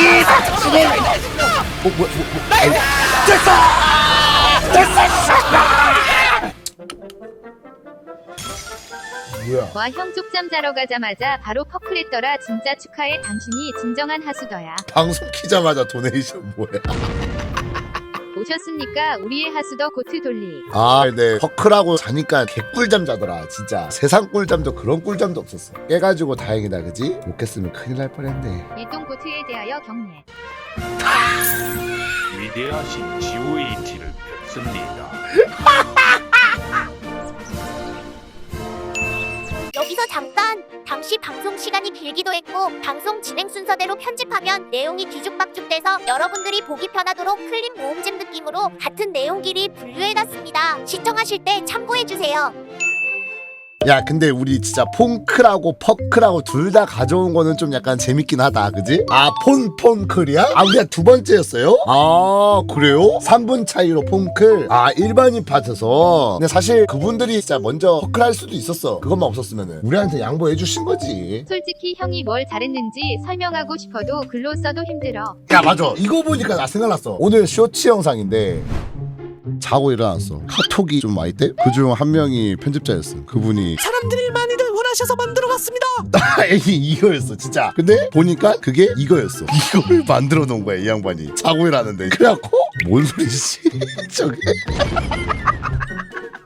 어 뭐야? 뭐, 뭐, 아니, 뭐야 와 형 쪽잠 자러 가자마자 바로 퍼클했더라 진짜 축하해 당신이 진정한 하수더야. 방송 키자마자 도네이션 뭐야 오셨습니까? 우리의 하수더 고트 돌리. 아 근데 퍼크라고 자니까 개꿀잠 자더라 진짜. 세상 꿀잠도 그런 꿀잠도 없었어. 깨가지고 다행이다 그지? 못 깼으면 큰일 날 뻔했네. 일동 고트에 대하여 경례. 위대하신 GOAT를 뵙습니다. 길기도 했고 방송 진행 순서대로 편집하면 내용이 뒤죽박죽돼서 여러분들이 보기 편하도록 클립 모음집 느낌으로 같은 내용끼리 분류해놨습니다. 시청하실 때 참고해주세요. 야 근데 우리 진짜 폰크라고 퍼크라고 둘 다 가져온 거는 좀 약간 재밌긴 하다. 그지? 아 폰 폰클이야? 아 우리가 두 번째였어요? 아 그래요? 3분 차이로 폰클? 아 일반인 팟에서. 근데 사실 그분들이 진짜 먼저 퍼클 할 수도 있었어. 그것만 없었으면은. 우리한테 양보해 주신 거지. 솔직히 형이 뭘 잘했는지 설명하고 싶어도 글로 써도 힘들어. 야 맞아. 이거 보니까 나 생각났어. 오늘 쇼츠 영상인데 자고 일어났어 카톡이 좀 와있대? 그중 한 명이 편집자였어 그분이 사람들이 많이들 원하셔서 만들어봤습니다. 에이 이거였어 진짜. 근데 보니까 그게 이거였어. 이걸 만들어 놓은 거야 이 양반이. 자고 일하는데. 그래갖고 뭔 소리지? 저게?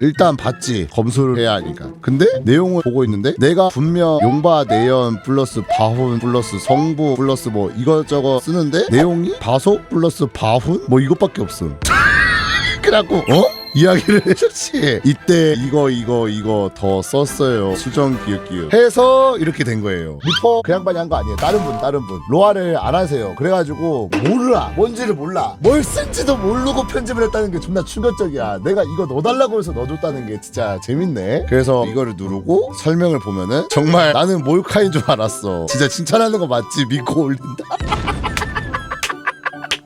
일단 봤지. 검수를 해야 하니까. 근데 내용을 보고 있는데 내가 분명 용바 내연 플러스 바훈 플러스 성부 플러스 뭐 이것저것 쓰는데 내용이 바속 플러스 바훈? 뭐 이것밖에 없음 그래갖고? 어? 이야기를 해줬지. 이때 이거 이거 이거 더 썼어요. 수정 기억 기억 해서 이렇게 된 거예요. 리퍼 그 양반이 한 거 아니에요. 다른 분 다른 분. 로아를 안 하세요. 그래가지고 몰라. 뭔지를 몰라. 뭘 쓴지도 모르고 편집을 했다는 게 존나 충격적이야. 내가 이거 넣어달라고 해서 넣어줬다는 게 진짜 재밌네. 그래서 이거를 누르고 설명을 보면은 정말 나는 몰카인 줄 알았어. 진짜 칭찬하는 거 맞지? 믿고 올린다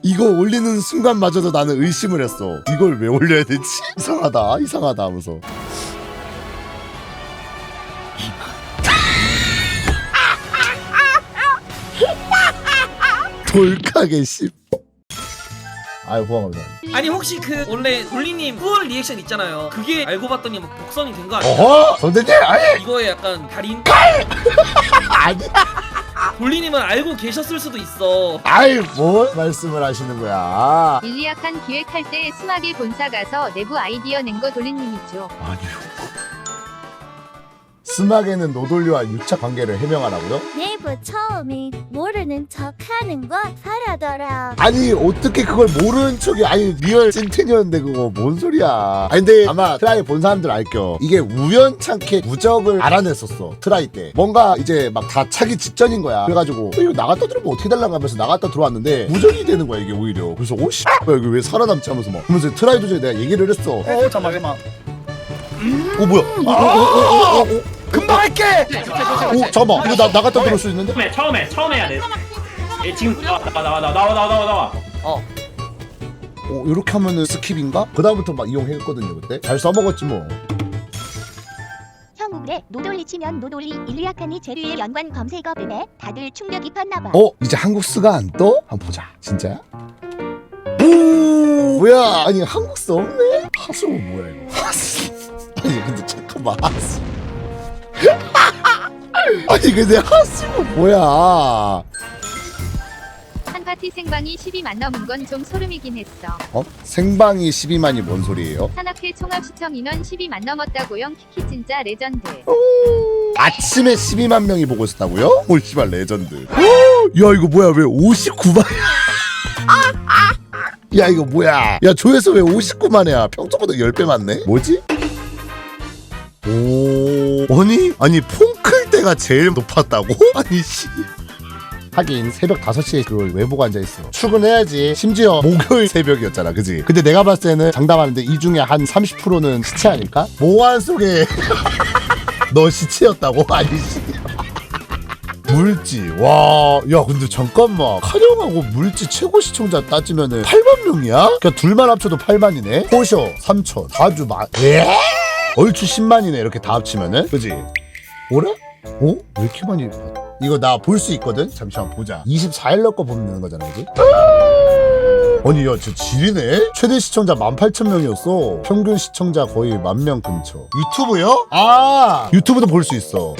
이거 올리는 순간마저도 나는 의심을 했어. 이걸 왜 올려야 되지? 이상하다, 이상하다 하면서. 돌카게 씨. 아유 고마워합니다. 아니 혹시 그 원래 돌리님 후월 리액션 있잖아요. 그게 알고 봤더니 막 복선이 된 거 아니에요? 어허, 선생님, 아니, 이거에 약간 달인? 아니야. 돌리님은 알고 계셨을 수도 있어. 아이 뭘 말씀을 하시는 거야? 일리약한 기획할 때 스마게 본사 가서 내부 아이디어 낸 거 돌린님이죠 아니요. 스마게는 노돌리와 유착 관계를 해명하라고요? 네이버 처음에 모르는 척하는 거 잘하더라. 아니 어떻게 그걸 모르는 척이 아니 리얼 찐텐이었는데 그거 뭔 소리야? 아니 근데 아마 트라이 본 사람들 알겨 이게 우연찮게 무적을 알아냈었어 트라이 때. 뭔가 이제 막 다 차기 직전인 거야. 그래가지고 어, 이거 나갔다 들어오면 어떻게 달라고 하면서 나갔다 들어왔는데 무적이 되는 거야 이게 오히려. 그래서 오씨 뭐야 이거 왜 살아남지 하면서 막. 그러면서 트라이 도중에 내가 얘기를 했어. 어어 잠깐만 잠깐만. 뭐야? 어, 어, 어, 어, 어, 어, 금방 할게 어, 잠깐만 이거 나 나갔다 들어올 수 있는데 처음에 처음에 처음에 해야 돼. 예, 지금 나와 나와 나와 나와 나와 나와 나와. 어 이렇게 하면은 스킵인가? 그 다음부터 막 이용했거든요 그때 잘 써먹었지 뭐 형 우울에 노돌리 치면 노돌리 일리아칸이 재료의 연관 검색어 빔에 다들 충격이 컸나봐. 어? 이제 한국스가 안 떠? 한번 보자 진짜야? 오 뭐야 아니 한국스 없네? 하수는 뭐야 이거 하수 아니 근데 잠깐만 하수 아니 근데 하수는 뭐야? 한 파티 생방이 10이만 넘은 건 좀 소름이긴 했어. 어? 생방이 12만이 뭔 소리예요? 산악회 총합 시청 인원 10이만 넘었다고 형 키키 진짜 레전드. 아침에 12만 명이 보고 있었다고요? 올 씨발 레전드. 야 이거 뭐야? 왜 59만 야? 이거 뭐야? 야 조회수 왜 59만이야? 평소보다 10배 많네? 뭐지? 오. 아니 아니 폰클 때가 제일 높았다고? 아니 씨. 하긴 새벽 5시에 그걸 왜 보고 앉아있어. 출근해야지. 심지어 목요일 새벽이었잖아 그지? 근데 내가 봤을 때는 장담하는데 이 중에 한 30%는 시체 아닐까? 모안 속에 너 시체였다고? 아니 씨. 물지. 와 야 근데 잠깐만. 카령하고 물지 최고 시청자 따지면은 8만 명이야? 그니까 둘만 합쳐도 8만이네? 호셔 3천 다주 만. 에? 얼추 10만이네 이렇게 다 합치면은 그지? 뭐래? 어? 왜 이렇게 많이 이거 나 볼 수 있거든? 잠시만 보자 24일 넣고 보는 거잖아 이지 아니 야 진짜 지리네 최대 시청자 18,000명이었어 평균 시청자 거의 만 명 근처 유튜브요? 아 유튜브도 볼 수 있어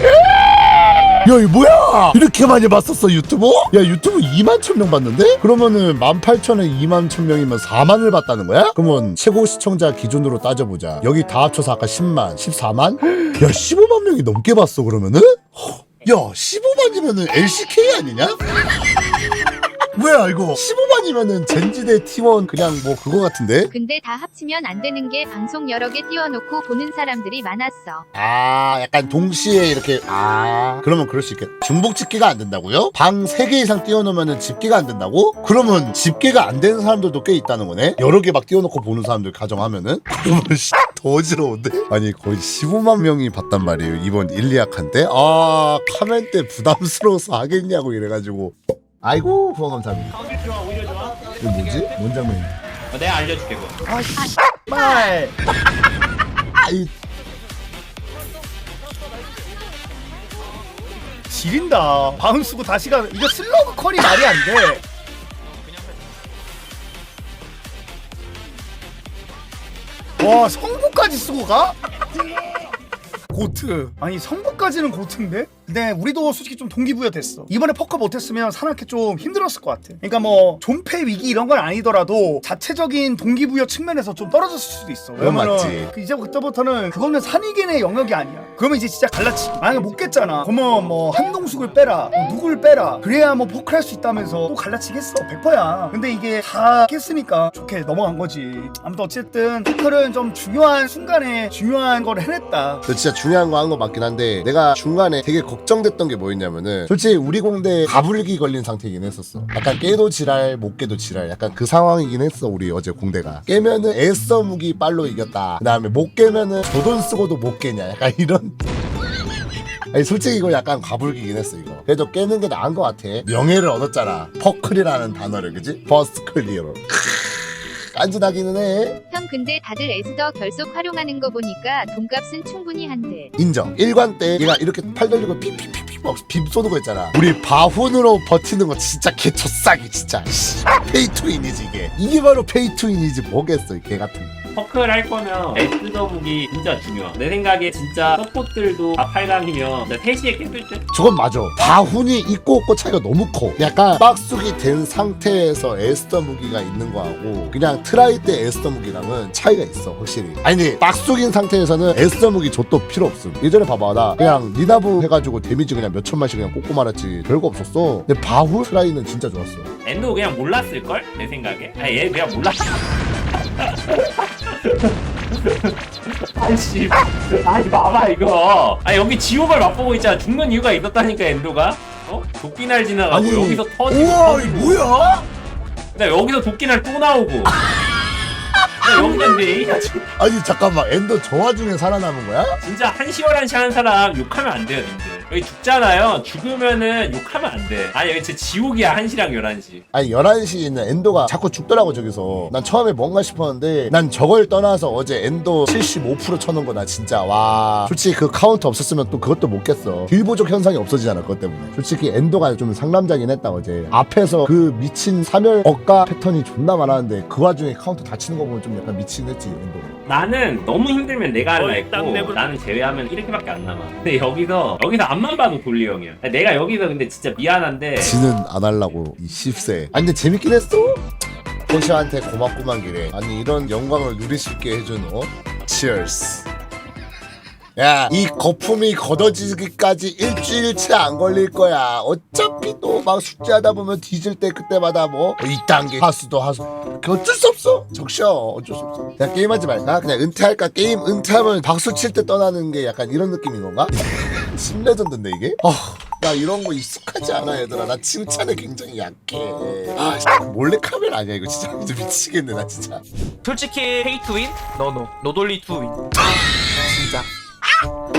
야 이거 뭐야 이렇게 많이 봤었어 유튜브? 야 유튜브 2만 천 명 봤는데? 그러면은 18,000에 2만 천 명이면 4만을 봤다는 거야? 그러면 최고 시청자 기준으로 따져보자 여기 다 합쳐서 아까 10만 14만? 야 15만 명이 넘게 봤어 그러면은? 허, 야 15만이면은 LCK 아니냐? 뭐야 이거 15만이면은 젠지대 T1 그냥 뭐 그거 같은데? 근데 다 합치면 안 되는 게 방송 여러 개 띄워놓고 보는 사람들이 많았어. 아 약간 동시에 이렇게 아 그러면 그럴 수 있겠다 중복 집계가 안 된다고요? 방 3개 이상 띄워놓으면 집계가 안 된다고? 그러면 집계가 안 되는 사람들도 꽤 있다는 거네? 여러 개 막 띄워놓고 보는 사람들 가정하면은? 그러면 씨, 더 어지러운데? 아니 거의 15만 명이 봤단 말이에요 이번 일리아칸 때? 아 카멘 때 부담스러워서 하겠냐고 이래가지고 아이고 후원 감사합니다 좋아 오히려 좋아 이거 뭐지? 뭔 장면이야? 어, 내가 알려줄게 그거 말 아이 지린다 바운 쓰고 다시 가 이거 슬러그 컬이 말이 안 돼 와 성부까지 쓰고 가? 고트 아니 성부까지는 고트인데? 근데 우리도 솔직히 좀 동기부여 됐어. 이번에 퍼커 못했으면 사납게 좀 힘들었을 것 같아. 그러니까 뭐 존폐 위기 이런 건 아니더라도 자체적인 동기부여 측면에서 좀 떨어졌을 수도 있어. 그건 맞지. 그 이제 그때부터는 그거는 산이긴의 영역이 아니야. 그러면 이제 진짜 갈라치기 만약에 못 깼잖아. 그러면 뭐 한동숙을 빼라. 뭐 누굴 빼라. 그래야 뭐 포크를 할수 있다면서 또 갈라치겠어. 100%야. 근데 이게 다 깼으니까 좋게 넘어간 거지. 아무튼 어쨌든 포크는 좀 중요한 순간에 중요한 걸 해냈다. 저 진짜 중요한 거 한 거 맞긴 한데 내가 중간에 되게 걱정됐던 게 뭐였냐면은 솔직히 우리 공대 가불기 걸린 상태이긴 했었어. 약간 깨도 지랄 못 깨도 지랄. 약간 그 상황이긴 했어 우리 어제 공대가. 깨면은 애써 무기 빨로 이겼다. 그 다음에 못 깨면은 조돈 쓰고도 못 깨냐. 약간 이런. 아니 솔직히 이거 약간 가불기긴 했어 이거. 그래도 깨는 게 나은 거 같아. 명예를 얻었잖아. 퍼클이라는 단어를 그지? 퍼스트 클리어로 깐지나기는 해 형 근데 다들 에스더 결속 활용하는 거 보니까 돈값은 충분히 한대. 인정. 1관 때 얘가 이렇게 팔 돌리고 피피피피 막빔 쏘는 거 있잖아. 우리 바훈으로 버티는 거 진짜 개초싸기 진짜. 씨, 페이투인이지 이게. 이게 바로 페이투인이지 뭐겠어 이 개 같은. 거. 퍼크를 할 거면 에스더 무기 진짜 중요해 내 생각에 진짜 서포트들도 다 8강이면 3시에 깼을 때 저건 맞아. 바훈이 있고 없고 차이가 너무 커. 약간 빡숙이 된 상태에서 에스더 무기가 있는 거하고 그냥 트라이 때 에스더 무기랑은 차이가 있어 확실히. 아니 빡숙인 상태에서는 에스더 무기 줬도 필요 없음. 예전에 봐봐 나 그냥 리나브 해가지고 데미지 그냥 몇 천만씩 그냥 꽂고 말았지. 별거 없었어. 근데 바훈 트라이는 진짜 좋았어. 엔도 그냥 몰랐을걸? 내 생각에 아니 얘 그냥 몰랐어 아이씨 아니 봐봐 이거 아 여기 지옥을 맛보고 있잖아 죽는 이유가 있었다니까 엔도가 어? 도끼날 지나가고 아니, 여기서 터지고 우와 이 터지고. 뭐야? 근데 여기서 도끼날 또 나오고 근데 여기는데 아니 잠깐만 엔더 저 와중에 살아남은 거야? 진짜 한시월한시 하는 사람 욕하면 안 돼요 님들 여기 죽잖아요. 죽으면은 욕하면 안 돼. 아니 여기 진짜 지옥이야. 1시랑 11시. 아니 11시에 있는 엔도가 자꾸 죽더라고 저기서. 난 처음에 뭔가 싶었는데 난 저걸 떠나서 어제 엔도 75% 쳐놓은 거 나 진짜 와. 솔직히 그 카운터 없었으면 또 그것도 못 깼어. 딜부족 현상이 없어지잖아 그것 때문에. 솔직히 엔도가 좀 상남자긴 했다 어제. 앞에서 그 미친 사멸 억가 패턴이 존나 많았는데 그 와중에 카운터 다 치는 거 보면 좀 약간 미친 했지 엔도가 나는 너무 힘들면 내가 할라 했고 나는 제외하면 이렇게밖에 안 남아. 근데 여기서 여기서 앞만 봐도 돌리 형이야. 내가 여기서 근데 진짜 미안한데. 지는 안 하려고 이 씹새 아니 근데 재밌긴 했어. 포시한테 고맙구만 기래. 아니 이런 영광을 누릴 수 있게 해준 어? 치얼스 야, 이 거품이 걷어지기까지 일주일치 안 걸릴 거야. 어차피 또 막 숙제하다 보면 뒤질 때 그때마다 뭐 2단계 하수도 하수. 그 어쩔 수 없어. 적셔. 어쩔 수 없어. 그냥 게임하지 말까? 그냥 은퇴할까? 게임 은퇴하면 박수 칠 때 떠나는 게 약간 이런 느낌인 건가? 심레전드인데 이게? 아, 나 이런 거 익숙하지 않아 얘들아. 나 칭찬에 굉장히 약해. 아, 몰래 카메라 아니야 이거 진짜 미치겠네 나 진짜. 솔직히 페이 투윈? 너노 노돌리 투윈 진짜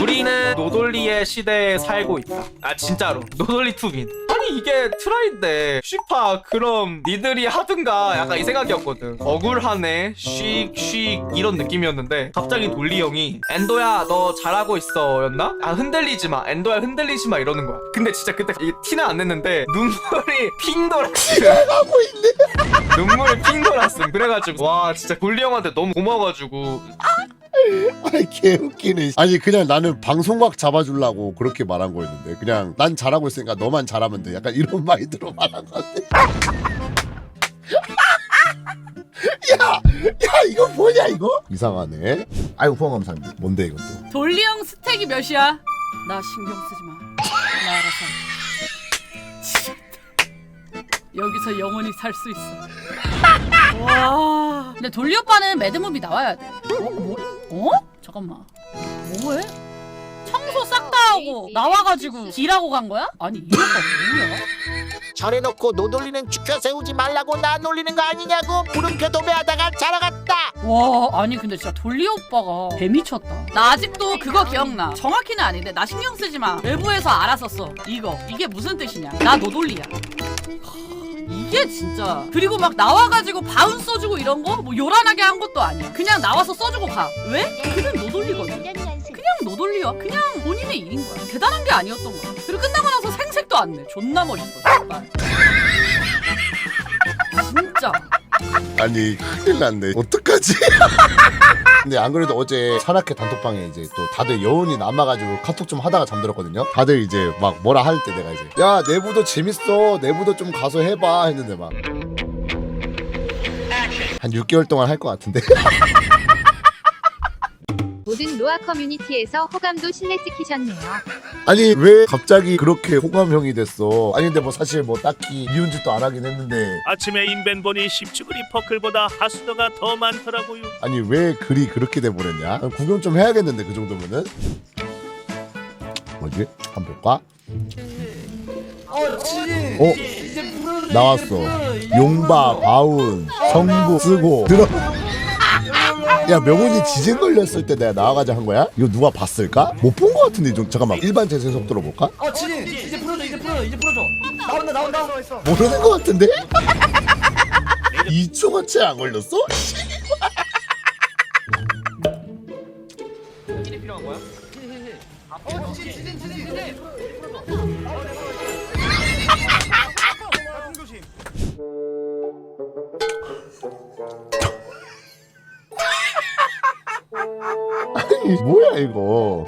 우리는 노돌리의 시대에 살고 있다. 아 진짜로. 노돌리 투윈 아니 이게 트라이인데 쉬파 그럼 니들이 하든가 약간 이 생각이었거든. 억울하네 씩씩 이런 느낌이었는데 갑자기 돌리 형이 엔도야 너 잘하고 있어. 였나? 아 흔들리지 마. 엔도야 흔들리지 마. 이러는 거야. 근데 진짜 그때 이게 티는 안 냈는데 눈물이 핑 돌았어. 하고 있네. 눈물이 핑 돌았음. 그래가지고 와 진짜 돌리 형한테 너무 고마워가지고 아이 개웃기네. 아니 그냥 나는 방송각 잡아주려고 그렇게 말한 거였는데 그냥 난 잘하고 있으니까 너만 잘하면 돼. 약간 이런 마인드로 말한 건데. 야, 야 이거 뭐냐 이거? 이상하네. 아이고 후원 감사합니다. 뭔데 이것도? 돌리 형 스택이 몇이야? 나 신경 쓰지 마. 나 알아서. 여기서 영원히 살 수 있어. 와. 근데 돌리 오빠는 매드무비 나와야 돼. 어? 뭐? 어? 잠깐만. 뭐해? 청소 싹 다 하고 나와가지고 딜하고 간 거야? 아니 이 오빠 뭐야? 저래놓고 노돌리는 죽여 세우지 말라고 나 놀리는 거 아니냐고 물음표 도배하다가 자라갔다 와 아니 근데 진짜 돌리 오빠가 개 미쳤다 나 아직도 그거 기억나 정확히는 아닌데 나 신경 쓰지 마 외부에서 알아서 써 이거 이게 무슨 뜻이냐 나 노돌리야 이게 진짜. 그리고 막 나와가지고 바운 써주고 이런 거? 뭐 요란하게 한 것도 아니야. 그냥 나와서 써주고 가. 왜? 그는 노돌리거든. 그냥 노돌리야 그냥 본인의 일인 거야. 대단한 게 아니었던 거야. 그리고 끝나고 나서 생색도 안내. 존나 멋있어. 진짜 아니 큰일 났네. 어떡하지? 근데 안 그래도 어제 산악회 단톡방에 이제 또 다들 여운이 남아가지고 카톡 좀 하다가 잠들었거든요. 다들 이제 막 뭐라 할 때 내가 이제 야 내부도 재밌어 내부도 좀 가서 해봐 했는데 막 한 6개월 동안 할 것 같은데 모든 로아 커뮤니티에서 호감도 신뢰 찍히셨네요. 아니 왜 갑자기 그렇게 호감형이 됐어? 아니 근데 뭐 사실 뭐 딱히 미운 짓도 안 하긴 했는데. 아침에 인벤 보니 십주그리 퍼클보다 하수도가 더 많더라고요. 아니 왜 글이 그렇게 돼 버렸냐? 구경 좀 해야겠는데 그 정도면은. 뭐지? 한번 볼까? 어 나왔어. 용바 바운 성부 쓰고 들어 야 명훈이 지진 걸렸을 때 내가 나와가지고 한 거야? 이거 누가 봤을까? 못 본 거 같은데 좀 잠깐만 일반 재생 속도로 볼까? 어 지진 이제 풀어줘 이제 풀어줘 이제 풀어줘 나온다 나온다 모르는 거 같은데? 2초가 채 안 걸렸어? 일이 필요한 거야? 아니 뭐야 이거?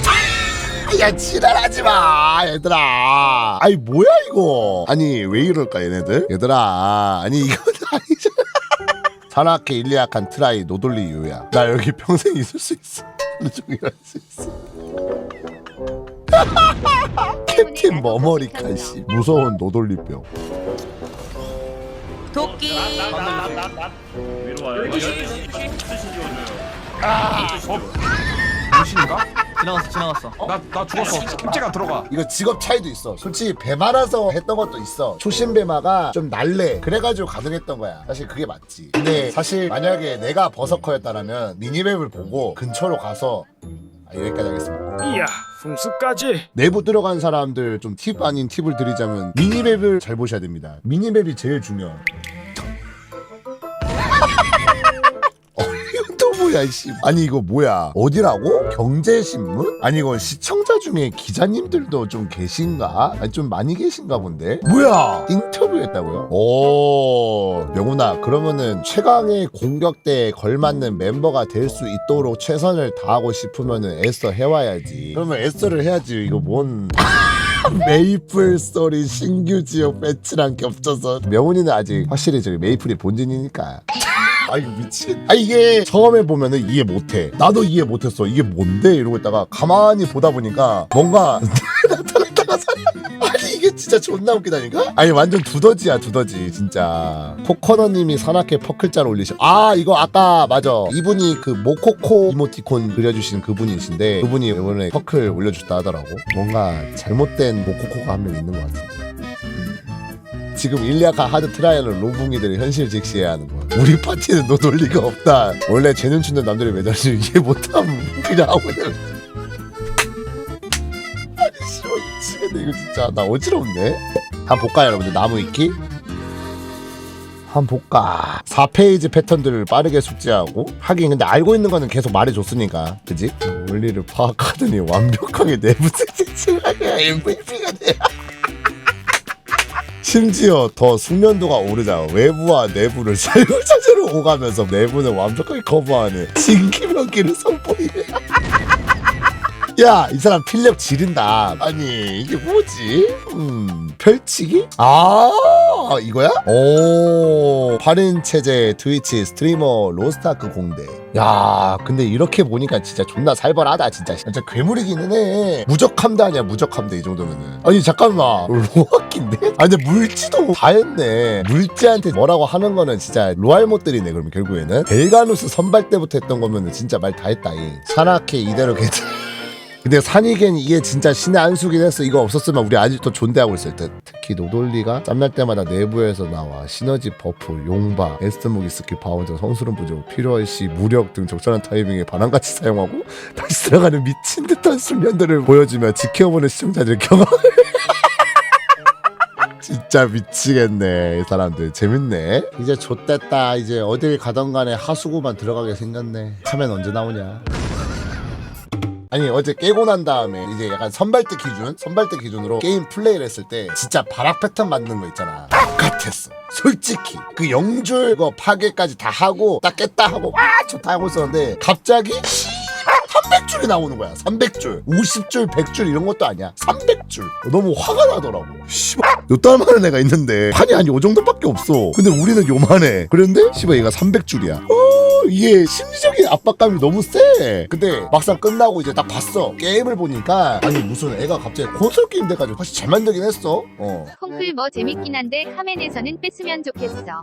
야 지랄하지 마 얘들아. 아니 뭐야 이거? 아니 왜 이럴까 얘네들? 얘들아. 아니 이건 아니잖아. 산악회 일리약한 트라이 노돌리 유야. 나 여기 평생 있을 수 있어. 하루 종일 할수 있어. 캡틴 머머리카 씨. 무서운 노돌리병 도끼. 위로 와요. 무신인가? 지나갔어 지나갔어 나, 나 죽었어 캡제가 들어가 이거 직업 차이도 있어. 솔직히 배 많아서 했던 것도 있어. 초심 배마가 좀 날래. 그래가지고 가능했던 거야. 사실 그게 맞지. 근데 사실 만약에 내가 버서커였다라면 미니맵을 보고 근처로 가서 아, 여기까지 하겠습니다. 이야, 풍수까지. 내부 들어간 사람들 좀 팁 아닌 팁을 드리자면 미니맵을 잘 보셔야 됩니다. 미니맵이 제일 중요해. 어, 이건 또 뭐야, 씨. 아니, 이거 뭐야? 어디라고? 경제신문? 아니, 이거 시청자 중에 기자님들도 좀 계신가? 아니, 좀 많이 계신가 본데? 뭐야? 인터뷰했다고요? 오, 명훈아, 그러면은 최강의 공격대에 걸맞는 멤버가 될 수 있도록 최선을 다하고 싶으면은 애써 해와야지. 그러면 애써를 해야지. 이거 뭔. 메이플 스토리 신규 지역 배치랑 겹쳐서 명훈이는 아직 확실히 저기 메이플이 본진이니까 아 이거 미친. 아 이게 처음에 보면은 이해 못해. 나도 이해 못했어. 이게 뭔데? 이러고 있다가 가만히 보다 보니까 뭔가 나타났다가 사 아니 이게 진짜 존나 웃기다니까? 아니 완전 두더지야 두더지 진짜. 코코너님이 산악회 퍼클자를 올리셔. 아 이거 아까 맞아. 이분이 그 모코코 이모티콘 그려주신 그분이신데 그분이 이번에 퍼클 올려줬다 하더라고. 뭔가 잘못된 모코코가 한 명 있는 것 같은데 지금 일리아카 하드 트라이얼을 로붕이들이 현실 직시해야 하는 거야. 우리 파티는 너 논리가 없다. 원래 재능 충는 남들이 매달리는 이해 못하면 그냥 하고 아니 씨발 미치겠네 이거 진짜 나 어지럽네. 한번 볼까요 여러분들 나무 위키 한번 볼까 4페이지 패턴들을 빠르게 숙지하고 하긴 근데 알고 있는 거는 계속 말해줬으니까 그지? 원리를 파악하더니 완벽하게 내부 세팅하게 MVP가 돼 심지어 더 숙련도가 오르자 외부와 내부를 자유자재로 오가면서 내부는 완벽하게 커버하는 신기명기를 선보이네 야, 이 사람 필력 지린다. 아니, 이게 뭐지? 음, 펼치기? 아, 이거야? 오, 8인 체제 트위치 스트리머 로스타크 공대. 야, 근데 이렇게 보니까 진짜 존나 살벌하다, 진짜. 진짜 괴물이기는 해. 무적함대 아니야, 무적함대, 이 정도면은. 아니, 잠깐만. 로아키인데? 아니, 근데 물지도 다 했네. 물지한테 뭐라고 하는 거는 진짜 로알 못들이네, 그러면 결국에는. 벨가누스 선발 때부터 했던 거면은 진짜 말 다 했다, 이. 산악회 이대로 괜찮 근데 산이겐 이게 진짜 신의 안수긴 했어. 이거 없었으면 우리 아직도 존대하고 있을 듯. 특히 노돌리가 짬날 때마다 내부에서 나와 시너지 버프, 용바, 에스트무기 스킬, 바운드, 성스러운 부족, 필요할 시 무력 등 적절한 타이밍에 반항같이 사용하고 다시 들어가는 미친 듯한 순간들을 보여주며 지켜보는 시청자들 경험. 진짜 미치겠네 이 사람들 재밌네 이제 좆됐다 이제 어딜 가던 간에 하수구만 들어가게 생겼네 카멘 언제 나오냐 아니 어제 깨고 난 다음에 이제 약간 선발대 기준 선발대 기준으로 게임 플레이를 했을 때 진짜 발악 패턴 만드는 거 있잖아. 똑같았어. 솔직히. 그 영줄 그 파괴까지 다 하고 딱 깼다 하고 와 좋다 하고 있었는데 갑자기 300줄이 나오는 거야. 300줄. 50줄 100줄 이런 것도 아니야. 300줄. 너무 화가 나더라고. 씨발. 만에 내가 있는데 판이 아니 요 정도밖에 없어. 근데 우리는 요만해. 그런데 씨발 얘가 300줄이야. 어 이게 심리적인 압박감이 너무 세 근데 막상 끝나고 이제 딱 봤어 게임을 보니까 아니 무슨 애가 갑자기 콘솔 게임 돼가지고 훨씬 잘 만들긴 했어 어 콩클 뭐 재밌긴 한데 카멘에서는 뺐으면 좋겠어.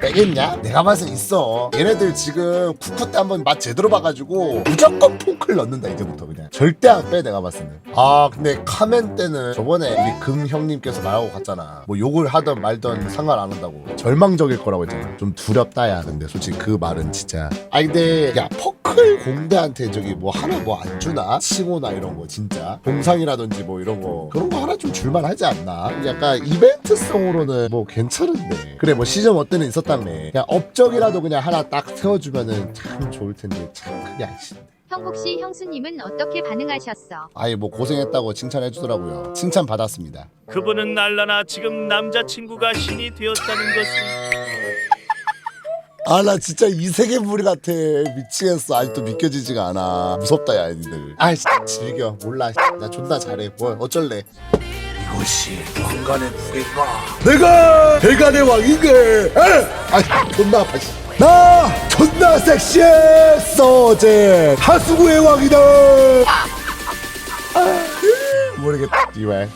빼겠냐? 내가 봐서 있어. 얘네들 지금 쿠쿠 때 한번 맛 제대로 봐가지고 무조건 퐁클 넣는다 이제부터 그냥 절대 안 빼 내가 봤을 때는. 아 근데 카멘 때는 저번에 우리 금 형님께서 말하고 갔잖아. 뭐 욕을 하던 말던 상관 안 한다고. 절망적일 거라고 했잖아. 좀 두렵다야. 근데 솔직히 그 말은 진짜. 아니 근데 야 퍼클 공대한테 저기 뭐 하나 뭐 안 주나? 칭호나 이런 거 진짜. 봉상이라든지 뭐 이런 거 그런 거 하나 좀 줄만 하지 않나? 약간 이벤트성으로는 뭐 괜찮은데. 그래 뭐 시즌 1 때는 있었다며. 그냥 업적이라도 그냥 하나 딱 세워주면은 참 좋을 텐데 참 그게 아쉽네. 형국 씨 형수님은 어떻게 반응하셨어? 아예 뭐 고생했다고 칭찬해 주더라고요. 칭찬 받았습니다. 그분은 날라나 지금 남자친구가 신이 되었다는 것을 아 나 진짜 이 세계 무리 같아. 미치겠어. 아직도 믿겨지지가 않아. 무섭다 야 니들. 아이 씨, 즐겨. 몰라 씨. 나 존나 잘해. 뭘 어쩔래. 이것이 왕관의 무게인가? 내가 대간의 왕인데. 에? 아 존나 아파 씨. 나 존나 섹시했어 어제. 하수구의 왕이다. 아, 모르겠다 이말